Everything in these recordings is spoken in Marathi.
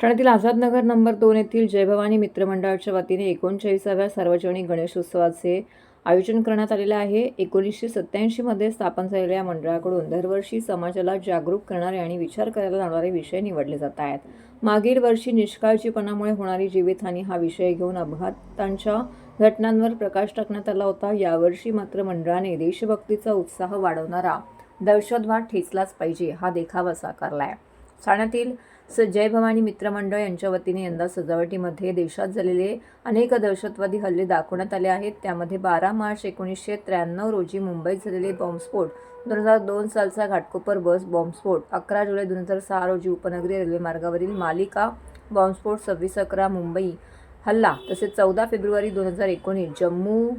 ठाण्यातील आझादनगर नंबर दोन येथील जयभवानी मित्रमंडळाच्या वतीने एकोणचाळीसाव्या सार्वजनिक गणेशोत्सवाचे आयोजन करण्यात आलेले आहे. एकोणीसशे सत्त्याऐंशीमध्ये स्थापन झालेल्या या मंडळाकडून दरवर्षी समाजाला जागरूक करणारे आणि विचार करायला लावणारे विषय निवडले जात आहेत. मागील वर्षी निष्काळजीपणामुळे होणारी जीवितहानी हा विषय घेऊन अपघातांच्या घटनांवर प्रकाश टाकण्यात आला होता. यावर्षी मात्र मंडळाने देशभक्तीचा उत्साह वाढवणारा दहशतवाद ठेचलाच पाहिजे हा देखावा आहे ठाण्यातील स जय भवानी मित्रमंडळ यांच्या वतीने यंदा सजावटीमध्ये देशात झालेले अनेक दहशतवादी हल्ले दाखवण्यात आले आहेत. त्यामध्ये बारा मार्च एकोणीसशे त्र्याण्णव रोजी मुंबईत झालेले बॉम्बस्फोट दोन हजार दोन सालचा घाटकोपर बस बॉम्बस्फोट अकरा जुलै दोन हजार सहा रोजी उपनगरीय रेल्वे मार्गावरील मालिका बॉम्बस्फोट सव्वीस अकरा मुंबई हल्ला तसेच चौदा फेब्रुवारी दोन हजार एकोणीस जम्मू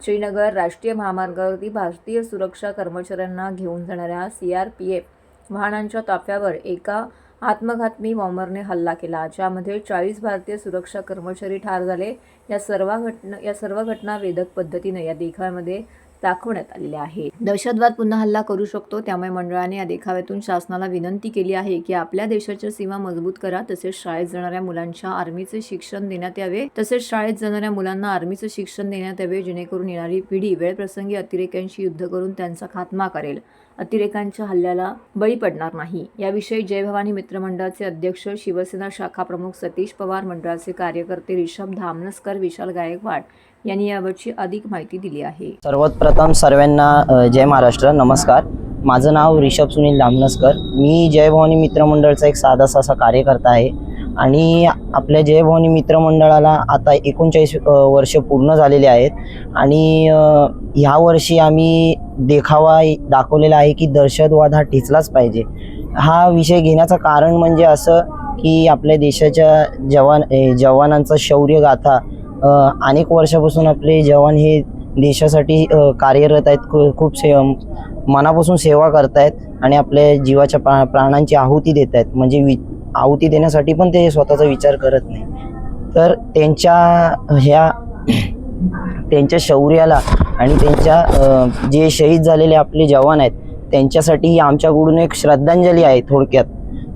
श्रीनगर राष्ट्रीय महामार्गावरती भारतीय सुरक्षा कर्मचाऱ्यांना घेऊन जाणाऱ्या सी आर पी एफ वाहनांच्या ताफ्यावर एका आत्मघातमी बॉम्बरने हल्ला केला ज्यामध्ये चाळीस भारतीय सुरक्षा कर्मचारी ठार झाले. या सर्व घटना या सर्व घटना वेदक पद्धतीने या देखाव्यामध्ये दाखवण्यात आलेल्या आहेत. दहशतवाद पुन्हा हल्ला करू शकतो त्यामुळे मंडळाने या देखाव्यातून शासनाला विनंती केली आहे की आपल्या देशाच्या सीमा मजबूत करा तसेच शाळेत जाणाऱ्या मुलांच्या आर्मीचे शिक्षण देण्यात यावे. तसेच शाळेत जाणाऱ्या मुलांना आर्मीचे शिक्षण देण्यात यावे जेणेकरून येणारी पिढी वेळप्रसंगी अतिरेक्यांशी युद्ध करून त्यांचा खात्मा करेल. अतिरेकांच्या हल्ल्याला बळी पडणार नाही. याविषयी जय भवानी मित्रमंडळाचे अध्यक्ष शिवसेना शाखा प्रमुख सतीश पवार मंडळाचे कार्यकर्ते रिषभ धामनसकर विशाल गायकवाड यांनी यावरची अधिक माहिती दिली आहे. सर्वात प्रथम सर्वांना जय महाराष्ट्र. नमस्कार. माझं नाव रिषभ सुनील धामनसकर मी जय भवानी मित्रमंडळचा एक साधासा असा कार्यकर्ता आहे. आणि आपल्या जय भवानी मित्रमंडळाला आता एकोणचाळीस वर्ष पूर्ण झालेले आहेत. आणि ह्या वर्षी आम्ही देखावा दाखवलेला आहे की दहशतवाद हा ठिचलाच पाहिजे. हा विषय घेण्याचं कारण म्हणजे असं की आपल्या देशाच्या जवान जवानांचा शौर्य गाथा अनेक वर्षापासून आपले जवान हे देशासाठी कार्यरत आहेत. खू- खूप से मनापासून सेवा करतायत आणि आपल्या जीवाच्या प्रा प्राणांची आहुती देत आहेत म्हणजे वि आहुती देण्यासाठी पण ते स्वतःचा विचार करत नाही. तर त्यांच्या ह्या त्यांच्या शौर्याला आणि त्यांच्या जे शहीद झालेले आपले जवान आहेत त्यांच्यासाठी ही आमच्याकडून एक श्रद्धांजली आहे थोडक्यात.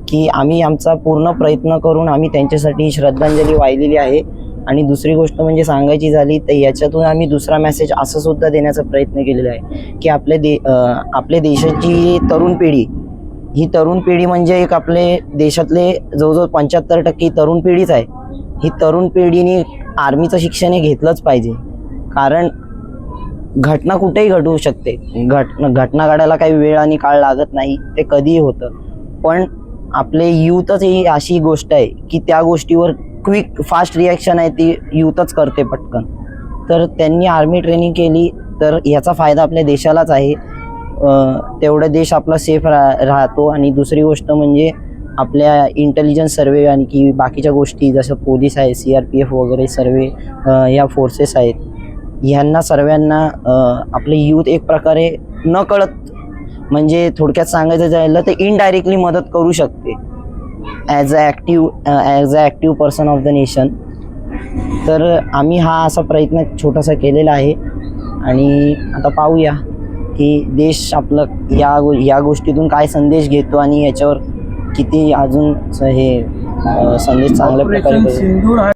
की आम्ही आमचा पूर्ण प्रयत्न करून आम्ही त्यांच्यासाठी ही श्रद्धांजली वाहिलेली आहे. आणि दुसरी गोष्ट म्हणजे सांगायची झाली तर याच्यातून आम्ही दुसरा मेसेज असं सुद्धा देण्याचा प्रयत्न केलेला आहे. की आपल्या दे आपल्या देशाची तरुण पिढी ही तरुण पिढी म्हणजे एक आपले देशातले जवळजवळ पंच्याहत्तर टक्के तरुण पिढीच आहे. ही तरुण पिढीने आर्मीचं शिक्षण हे घेतलंच पाहिजे. कारण घटना कुठेही घडू शकते. घट घटना घडायला काही वेळ आणि काळ लागत नाही ते कधीही होतं. पण आपले यूथच ही अशी गोष्ट आहे की त्या गोष्टीवर क्विक फास्ट रिॲक्शन आहे ती यूथच करते पटकन. तर त्यांनी आर्मी ट्रेनिंग केली तर याचा फायदा आपल्या देशालाच आहे. तेवढा देश आपला सेफ रा राहतो. आणि दुसरी गोष्ट म्हणजे आपल्या इंटेलिजन्स सर्वे आणि की बाकीच्या गोष्टी जसं पोलीस आहे सी आर पी एफ वगैरे सर्वे या फोर्सेस आहेत. ह्यांना सर्वांना आपले यूथ एक प्रकारे न कळत म्हणजे थोडक्यात सांगायचं झालं तर इनडायरेक्टली मदत करू शकते. As a active as a active person of the nation तर आम्ही हा असा प्रयत्न छोटासा केलेला आहे. आणि आता पाहूया. की देश आपलं या गो या गोष्टीतून काय संदेश घेतो आणि याच्यावर किती अजून हे संदेश चांगल्या प्रकारे करू.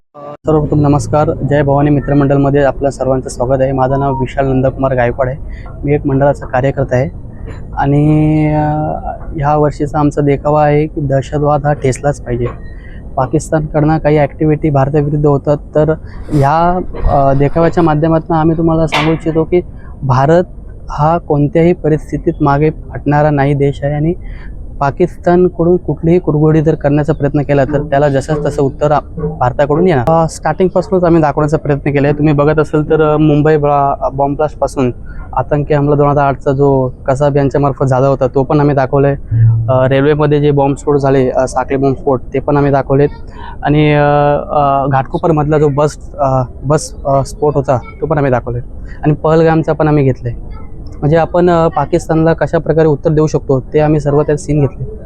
सर्वप्रथम नमस्कार. जय भवानी मित्रमंडळमध्ये आपलं सर्वांचं स्वागत आहे. माझं नाव विशाल नंदकुमार गायकवाड आहे. मी एक मंडळाचा कार्यकर्ता आहे. आणि ह्या वर्षीचा आमचा देखावा आहे की दहशतवाद हा ठेचलाच पाहिजे. पाकिस्तानकडनं काही ॲक्टिव्हिटी भारताविरुद्ध होतात. तर ह्या देखाव्याच्या माध्यमातून आम्ही तुम्हाला सांगू इच्छितो की भारत हा कोणत्याही परिस्थितीत मागे हटणारा नाही देश आहे आणि पाकिस्तानकडून कुठलीही कुरघोडी जर करण्याचा प्रयत्न केला तर त्याला जसं तसं उत्तर भारताकडून येणार. स्टार्टिंगपासूनच आम्ही दाखवण्याचा प्रयत्न केला आहे. तुम्ही बघत असाल तर मुंबई बॉम्ब ब्लास्टपासून आतंकी हमला दोन हजार आठचा जो कसाब यांच्यामार्फत झाला होता तो पण आम्ही दाखवला आहे रेल्वेमध्ये जे बॉम्बस्फोट झाले साखळी बॉम्बस्फोट ते पण आम्ही दाखवलेत. आणि घाटकोपरमधला जो बस बस स्फोट होता तो पण आम्ही दाखवले आणि पहलगामचा पण आम्ही घेतला आहे म्हणजे आपण पाकिस्तानला कशा प्रकारे उत्तर देऊ शकतो ते आम्ही सर्व त्यात सीन घेतले.